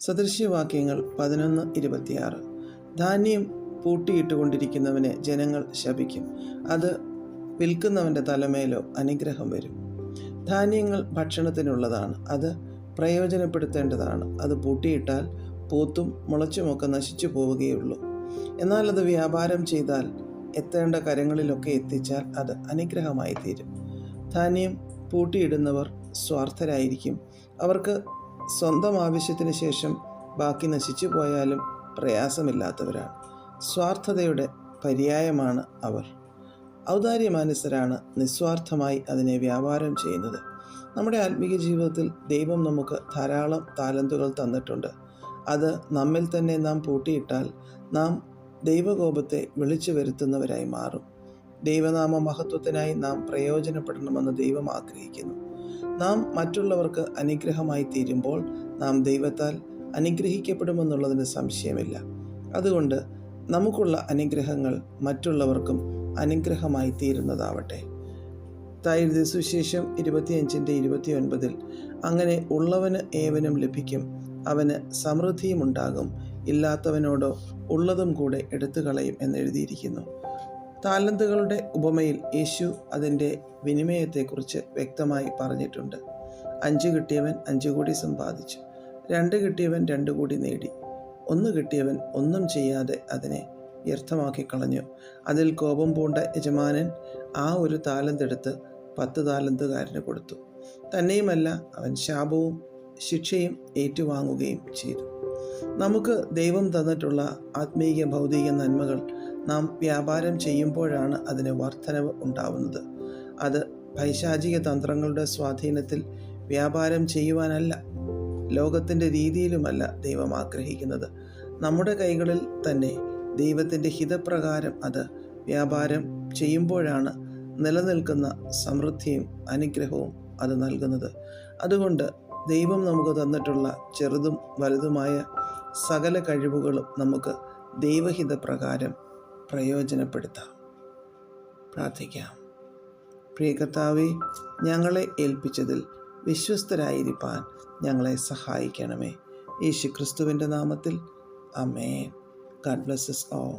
സദൃശ്യവാക്യങ്ങൾ പതിനൊന്ന് ഇരുപത്തിയാറ്. ധാന്യം പൂട്ടിയിട്ടുകൊണ്ടിരിക്കുന്നവനെ ജനങ്ങൾ ശപിക്കും. അത് വിൽക്കുന്നവന്റെ തലമേലോ അനുഗ്രഹം വരും. ധാന്യങ്ങൾ ഭക്ഷണത്തിനുള്ളതാണ്. അത് പ്രയോജനപ്പെടുത്തേണ്ടതാണ്. അത് പൂട്ടിയിട്ടാൽ പൂത്തും മുളച്ചുമൊക്കെ നശിച്ചു പോവുകയുള്ളൂ. എന്നാൽ അത് വ്യാപാരം ചെയ്താൽ എത്തേണ്ട കരങ്ങളിലൊക്കെ എത്തിച്ചാൽ അത് അനുഗ്രഹമായി തീരും ധാന്യം പൂട്ടിയിടുന്നവർ സ്വാർത്ഥരായിരിക്കും. അവർക്ക് സ്വന്തം ആവശ്യത്തിന് ശേഷം ബാക്കി നശിച്ചു പോയാലും പ്രയാസമില്ലാത്തവരാണ്. സ്വാർത്ഥതയുടെ പര്യായമാണ് അവർ. ഔദാര്യമാനസരാണ് നിസ്വാർത്ഥമായി അതിനെ വ്യാപാരം ചെയ്യുന്നത്. നമ്മുടെ ആത്മീയ ജീവിതത്തിൽ ദൈവം നമുക്ക് ധാരാളം താലന്തുകൾ തന്നിട്ടുണ്ട്. അത് നമ്മിൽ തന്നെ നാം പൂട്ടിയിട്ടാൽ നാം ദൈവകോപത്തെ വിളിച്ചു വരുത്തുന്നവരായി മാറും. ദൈവനാമ മഹത്വത്തിനായി നാം പ്രയോജനപ്പെടണമെന്ന് ദൈവം ആഗ്രഹിക്കുന്നു. നാം മറ്റുള്ളവർക്ക് അനുഗ്രഹമായി തീരുമ്പോൾ നാം ദൈവത്താൽ അനുഗ്രഹിക്കപ്പെടുമെന്നുള്ളതിന് സംശയമില്ല. അതുകൊണ്ട് നമുക്കുള്ള അനുഗ്രഹങ്ങൾ മറ്റുള്ളവർക്കും അനുഗ്രഹമായി തീരുന്നതാവട്ടെ. തായെഴുതിയ സുശേഷം ഇരുപത്തിയഞ്ചിന്റെ ഇരുപത്തിയൊൻപതിൽ അങ്ങനെ ഉള്ളവന് ഏവനും ലഭിക്കും അവന് സമൃദ്ധിയും ഉണ്ടാകും ഇല്ലാത്തവനോടോ ഉള്ളതും കൂടെ എടുത്തു കളയും എന്നെഴുതിയിരിക്കുന്നു താലന്തുകളുടെ ഉപമയിൽ യേശു അതിന്റെ വിനിമയത്തെക്കുറിച്ച് വ്യക്തമായി പറഞ്ഞിട്ടുണ്ട്. അഞ്ച് കിട്ടിയവൻ അഞ്ചു കൂടി സമ്പാദിച്ചു. രണ്ട് കിട്ടിയവൻ രണ്ട് കൂടി നേടി. ഒന്ന് കിട്ടിയവൻ ഒന്നും ചെയ്യാതെ അതിനെ വ്യർത്ഥമാക്കി കളഞ്ഞു. അതിൽ കോപം പൂണ്ട യജമാനൻ ആ ഒരു താലന്തെടുത്ത് പത്ത് താലന്തുകാരന് കൊടുത്തു. തന്നെയുമല്ല അവൻ ശാപവും ശിക്ഷയും ഏറ്റുവാങ്ങുകയും ചെയ്തു. നമുക്ക് ദൈവം തന്നിട്ടുള്ള ആത്മീയ ഭൗതിക നന്മകൾ നാം വ്യാപാരം ചെയ്യുമ്പോഴാണ് അതിന് വർധനവ് ഉണ്ടാവുന്നത്. അത് പൈശാചിക തന്ത്രങ്ങളുടെ സ്വാധീനത്തിൽ വ്യാപാരം ചെയ്യുവാനല്ല ലോകത്തിന്റെ രീതിയിലുമല്ല ദൈവം ആഗ്രഹിക്കുന്നത്. നമ്മുടെ കൈകളിൽ തന്നെ ദൈവത്തിന്റെ ഹിതപ്രകാരം അത് വ്യാപാരം ചെയ്യുമ്പോഴാണ് നിലനിൽക്കുന്ന സമൃദ്ധിയും അനുഗ്രഹവും അത് നൽകുന്നത്. അതുകൊണ്ട് ദൈവം നമുക്ക് തന്നിട്ടുള്ള ചെറുതും വലുതുമായ സകല കഴിവുകളും നമുക്ക് ദൈവഹിത പ്രകാരം പ്രയോജനപ്പെടുത്താം. പ്രാർത്ഥിക്കാം. പ്രിയ കർത്താവെ ഞങ്ങളെ ഏൽപ്പിച്ചതിൽ വിശ്വസ്തരായിരിക്കാൻ ഞങ്ങളെ സഹായിക്കണമേ. യേശു ക്രിസ്തുവിന്റെ നാമത്തിൽ അമേ ഗഡ് ബ്ലസ്സസ് ഓ